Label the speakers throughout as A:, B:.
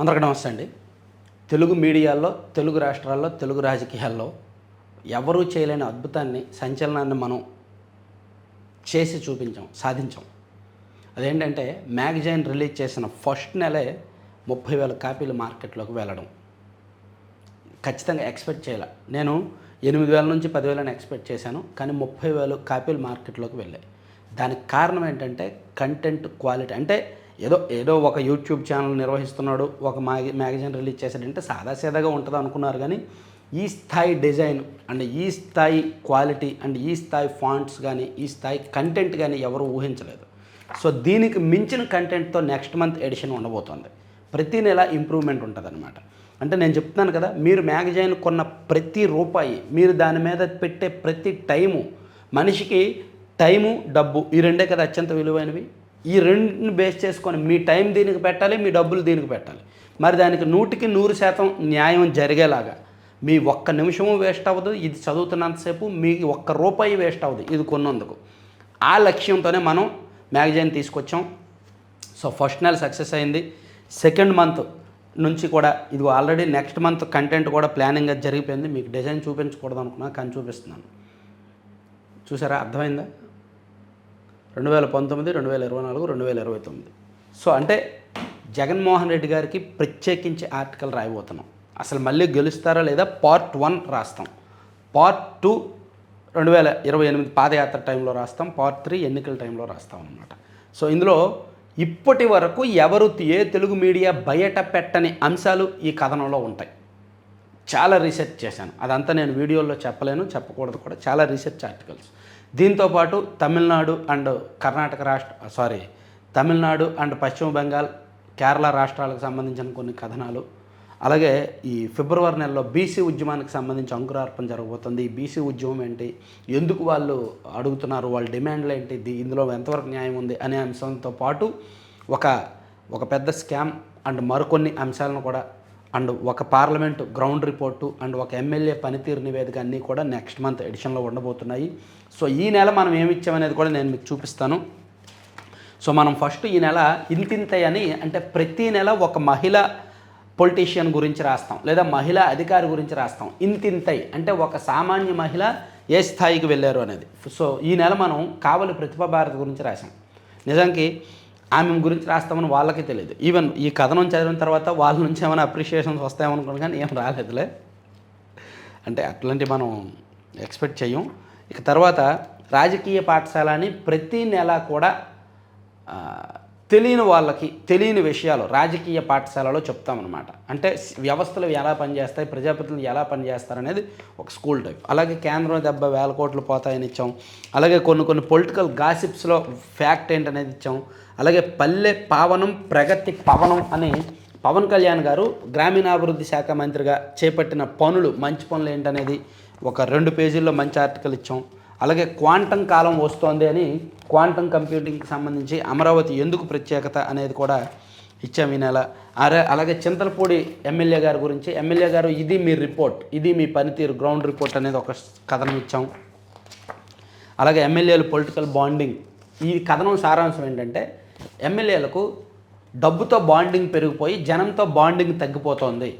A: అందరికీ నమస్తే అండి. తెలుగు మీడియాల్లో తెలుగు రాష్ట్రాల్లో తెలుగు రాజకీయాల్లో ఎవరూ చేయలేని అద్భుతాన్ని సంచలనాన్ని మనం చేసి చూపించాం సాధించాం. అదేంటంటే మ్యాగజైన్ రిలీజ్ చేసిన ఫస్ట్ నెలే ముప్పై వేల కాపీలు మార్కెట్లోకి వెళ్ళడం. ఖచ్చితంగా ఎక్స్పెక్ట్ చేయాల. నేను ఎనిమిది వేల నుంచి పదివేలని ఎక్స్పెక్ట్ చేశాను కానీ ముప్పై వేలు కాపీలు మార్కెట్లోకి వెళ్ళాయి. దానికి కారణం ఏంటంటే కంటెంట్ క్వాలిటీ. అంటే ఏదో ఏదో ఒక యూట్యూబ్ ఛానల్ నిర్వహిస్తున్నాడు ఒక మ్యాగ మ్యాగజైన్ రిలీజ్ చేశాడంటే సాదాసీదాగా ఉంటుంది అనుకున్నారు కానీ ఈ స్థాయి డిజైన్ అండ్ ఈ స్థాయి క్వాలిటీ అండ్ ఈ స్థాయి ఫాంట్స్ కానీ ఈ స్థాయి కంటెంట్ కానీ ఎవరు ఊహించలేదు. సో దీనికి మించిన కంటెంట్తో నెక్స్ట్ మంత్ ఎడిషన్ ఉండబోతోంది. ప్రతి నెల ఇంప్రూవ్మెంట్ ఉంటుందన్నమాట. అంటే నేను చెప్తున్నాను కదా మీరు మ్యాగజైన్ కొన్న ప్రతి రూపాయి మీరు దాని మీద పెట్టే ప్రతి టైము మనిషికి టైము డబ్బు ఈ రెండే కదా అత్యంత విలువైనవి. ఈ రెండుని బేస్ చేసుకొని మీ టైం దీనికి పెట్టాలి మీ డబ్బులు దీనికి పెట్టాలి. మరి దానికి నూటికి నూరు శాతం న్యాయం జరిగేలాగా మీ ఒక్క నిమిషము వేస్ట్ అవ్వదు ఇది చదువుతున్నంతసేపు మీ ఒక్క రూపాయి వేస్ట్ అవ్వదు ఇది కొన్నందుకు. ఆ లక్ష్యంతోనే మనం మ్యాగజైన్ తీసుకొచ్చాం. సో ఫస్ట్ నెల సక్సెస్ అయింది. సెకండ్ మంత్ నుంచి కూడా ఇది ఆల్రెడీ నెక్స్ట్ మంత్ కంటెంట్ కూడా ప్లానింగ్ అది జరిగిపోయింది. మీకు డిజైన్ చూపించకూడదు అనుకున్నా కానీ చూపిస్తున్నాను. చూసారా? అర్థమైందా? రెండు వేల పంతొమ్మిది రెండు వేల ఇరవై నాలుగు రెండు వేల ఇరవై తొమ్మిది. సో అంటే జగన్మోహన్ రెడ్డి గారికి ప్రత్యేకించి ఆర్టికల్ రాయబోతున్నాం. అసలు మళ్ళీ గెలుస్తారా లేదా పార్ట్ వన్ రాస్తాం. పార్ట్ టూ రెండు వేల ఇరవై ఎనిమిది పాదయాత్ర టైంలో రాస్తాం. పార్ట్ త్రీ ఎన్నికల టైంలో రాస్తాం అనమాట సో ఇందులో ఇప్పటి వరకు ఎవరు ఏ తెలుగు మీడియా బయట పెట్టని అంశాలు ఈ కథనంలో ఉంటాయి. చాలా రీసెర్చ్ చేశాను. అదంతా నేను వీడియోలో చెప్పలేను చెప్పకూడదు కూడా. చాలా రీసెర్చ్ ఆర్టికల్స్. దీంతోపాటు తమిళనాడు అండ్ కర్ణాటక రాష్ట్ర సారీ తమిళనాడు అండ్ పశ్చిమ బెంగాల్ కేరళ రాష్ట్రాలకు సంబంధించిన కొన్ని కథనాలు. అలాగే ఈ ఫిబ్రవరి నెలలో బీసీ ఉద్యమానికి సంబంధించి అంకురార్పణ జరగబోతుంది. ఈ బీసీ ఉద్యమం ఏంటి? ఎందుకు వాళ్ళు అడుగుతున్నారు? వాళ్ళ డిమాండ్లు ఏంటి? దీ- ఇందులో ఎంతవరకు న్యాయం ఉంది అనే అంశంతో పాటు ఒక ఒక పెద్ద స్కామ్ అండ్ మరికొన్ని అంశాలను కూడా అండ్ ఒక పార్లమెంట్ గ్రౌండ్ రిపోర్టు అండ్ ఒక ఎమ్మెల్యే పనితీరు నివేదిక అన్నీ కూడా నెక్స్ట్ మంత్ ఎడిషన్లో ఉండబోతున్నాయి. సో ఈ నెల మనం ఏమి ఇచ్చామనేది కూడా నేను మీకు చూపిస్తాను. సో మనం ఫస్ట్ ఈ నెల ఇంతింతై అని అంటే ప్రతి నెల ఒక మహిళ పొలిటీషియన్ గురించి రాస్తాం లేదా మహిళా అధికారి గురించి రాస్తాం. ఇంతింతై అంటే ఒక సామాన్య మహిళ ఏ స్థాయికి వెళ్ళారు అనేది. సో ఈ నెల మనం కావలి ప్రతిభా భారతి గురించి రాసాం నిజానికి ఆమె గురించి రాస్తామని వాళ్ళకి తెలియదు. ఈవెన్ ఈ కథనం చదివిన తర్వాత వాళ్ళ నుంచి ఏమైనా అప్రిషియేషన్స్ వస్తాయేమనుకున్నాను కానీ ఏం రాలేదులే. అంటే అట్లాంటి మనం ఎక్స్పెక్ట్ చేయం ఇక తర్వాత రాజకీయ పాఠశాల అని ప్రతి నెల కూడా తెలియని వాళ్ళకి తెలియని విషయాలు రాజకీయ పాఠశాలలో చెప్తామన్నమాట. అంటే వ్యవస్థలు ఎలా పనిచేస్తాయి ప్రజాప్రతినిధులు ఎలా పనిచేస్తారు అనేది ఒక స్కూల్ టైప్. అలాగే కేంద్రం దెబ్బ వేల కోట్లు పోతాయని ఇచ్చాం. అలాగే కొన్ని కొన్ని పొలిటికల్ గాసిప్స్లో ఫ్యాక్ట్ ఏంటనేది ఇచ్చాం. అలాగే పల్లె పావనం ప్రగతి పవనం అని పవన్ కళ్యాణ్ గారు గ్రామీణాభివృద్ధి శాఖ మంత్రిగా చేపట్టిన పనులు మంచి పనులు ఏంటనేది ఒక రెండు పేజీల్లో మంచి ఆర్టికల్ ఇచ్చాం. అలాగే క్వాంటం కాలం వస్తోంది అని క్వాంటం కంప్యూటింగ్కి సంబంధించి అమరావతి ఎందుకు ప్రత్యేకత అనేది కూడా ఇచ్చాము ఈ నెల. అరే అలాగే చింతలపూడి ఎమ్మెల్యే గారి గురించి. ఎమ్మెల్యే గారు ఇది మీ రిపోర్ట్. ఇది మీ పనితీరు గ్రౌండ్ రిపోర్ట్ అనేది ఒక కథనం ఇచ్చాం. అలాగే ఎమ్మెల్యేలు పొలిటికల్ బాండింగ్. ఈ కథనం సారాంశం ఏంటంటే ఎమ్మెల్యేలకు డబ్బుతో బాండింగ్ పెరిగిపోయి జనంతో బాండింగ్ తగ్గిపోతుంది.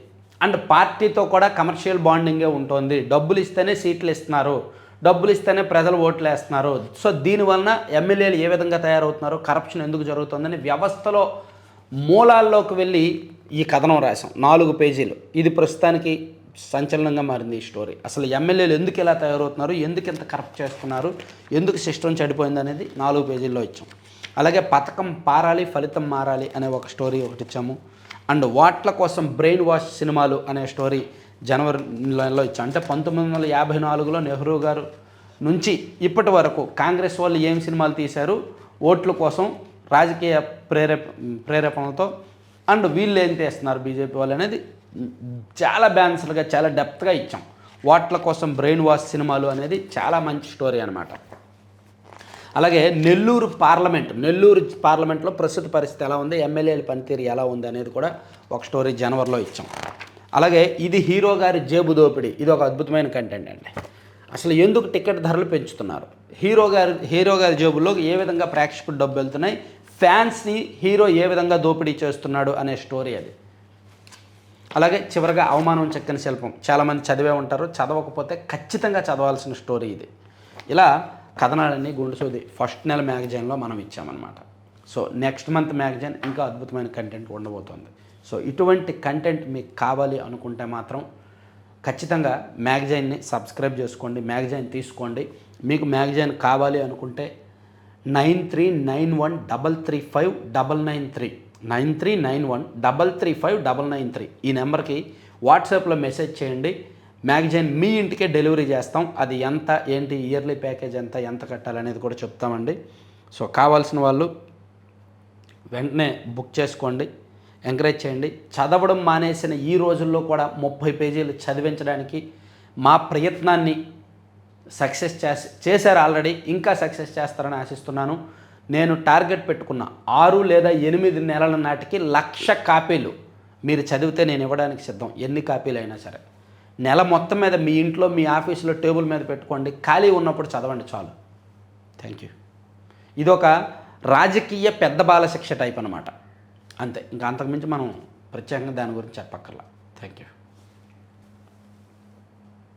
A: అండ్ పార్టీతో కూడా కమర్షియల్ బాండింగే ఉంటుంది. డబ్బులు ఇస్తేనే సీట్లు ఇస్తున్నారు. డబ్బులు ఇస్తేనే ప్రజలు ఓట్లు వేస్తున్నారు సో దీనివలన ఎమ్మెల్యేలు ఏ విధంగా తయారవుతున్నారు కరప్షన్ ఎందుకు జరుగుతుందని వ్యవస్థలో మూలాల్లోకి వెళ్ళి ఈ కథనం రాసాం నాలుగు పేజీలు. ఇది ప్రస్తుతానికి సంచలనంగా మారింది ఈ స్టోరీ అసలు ఎమ్మెల్యేలు ఎందుకు ఇలా తయారవుతున్నారు ఎందుకు ఇంత కరప్ట్ చేస్తున్నారు ఎందుకు సిస్టమ్ చెడిపోయింది అనేది నాలుగు పేజీల్లో ఇచ్చాం. అలాగే పథకం పారాలి ఫలితం మారాలి అనే ఒక స్టోరీ ఒకటి ఇచ్చాము. అండ్ వాట్ల కోసం బ్రెయిన్ వాష్ సినిమాలు అనే స్టోరీ జనవరి నెలలో ఇచ్చాం. అంటే పంతొమ్మిది వందల యాభై నాలుగులో నెహ్రూ గారు నుంచి ఇప్పటి వరకు కాంగ్రెస్ వాళ్ళు ఏం సినిమాలు తీశారు? ఓట్ల కోసం రాజకీయ ప్రేరేప ప్రేరేపణలతో అండ్ వీళ్ళు ఏం చేస్తున్నారు బీజేపీ వాళ్ళు అనేది చాలా బ్యాన్సర్గా చాలా డెప్త్గా ఇచ్చాం. ఓట్ల కోసం బ్రెయిన్ వాష్ సినిమాలు అనేది చాలా మంచి స్టోరీ అనమాట అలాగే నెల్లూరు పార్లమెంట్ నెల్లూరు పార్లమెంట్లో ప్రస్తుత పరిస్థితి ఎలా ఉంది? ఎమ్మెల్యేల పనితీరు ఎలా ఉంది అనేది కూడా ఒక స్టోరీ జనవరిలో ఇచ్చాం. అలాగే ఇది హీరో గారి జేబు దోపిడీ. ఇది ఒక అద్భుతమైన కంటెంట్ అండి. అసలు ఎందుకు టికెట్ ధరలు పెంచుతున్నారు? హీరో గారి హీరో గారి జేబులో ఏ విధంగా ప్రేక్షకులు డబ్బు వెళ్తున్నాయి? ఫ్యాన్స్ని హీరో ఏ విధంగా దోపిడీ చేస్తున్నాడు అనే స్టోరీ అది. అలాగే చివరిగా అవమానం చక్కని శిల్పం. చాలామంది చదివే ఉంటారు చదవకపోతే ఖచ్చితంగా చదవాల్సిన స్టోరీ ఇది. ఇలా కథనాలన్నీ గుండెసూది ఫస్ట్ నెల మ్యాగజైన్లో మనం ఇచ్చామన్నమాట. సో నెక్స్ట్ మంత్ మ్యాగజైన్ ఇంకా అద్భుతమైన కంటెంట్ ఉండబోతోంది. సో ఇటువంటి కంటెంట్ మీకు కావాలి అనుకుంటే మాత్రం ఖచ్చితంగా మ్యాగజైన్ని సబ్స్క్రైబ్ చేసుకోండి మ్యాగజైన్ తీసుకోండి. మీకు మ్యాగజైన్ కావాలి అనుకుంటే nine three nine one double three five double nine three nine three nine one double three five double nine three. ఈ నెంబర్కి వాట్సాప్లో మెసేజ్ చేయండి. మ్యాగజైన్ మీ ఇంటికే డెలివరీ చేస్తాం. అది ఎంత ఏంటి ఇయర్లీ ప్యాకేజ్ ఎంత ఎంత కట్టాలనేది కూడా చెప్తామండి. సో కావాల్సిన వాళ్ళు వెంటనే బుక్ చేసుకోండి. ఎంకరేజ్ చేయండి. చదవడం మానేసిన ఈ రోజుల్లో కూడా ముప్పై పేజీలు చదివించడానికి మా ప్రయత్నాన్ని సక్సెస్ చేసి చేశారు ఆల్రెడీ ఇంకా సక్సెస్ చేస్తారని ఆశిస్తున్నాను. నేను టార్గెట్ పెట్టుకున్న ఆరు లేదా ఎనిమిది నెలల నాటికి లక్ష కాపీలు మీరు చదివితే నేను ఇవ్వడానికి సిద్ధం ఎన్ని కాపీలు అయినా సరే. నెల మొత్తం మీద మీ ఇంట్లో మీ ఆఫీసులో టేబుల్ మీద పెట్టుకోండి ఖాళీ ఉన్నప్పుడు చదవండి చాలు. Thank you. ఇదొక రాజకీయ పెద్ద బాలశిక్ష టైప్ అనమాట అంతే. ఇంకా అంతకుమించి మనం ప్రత్యేకంగా దాని గురించి చెప్పక్కర్లా. Thank you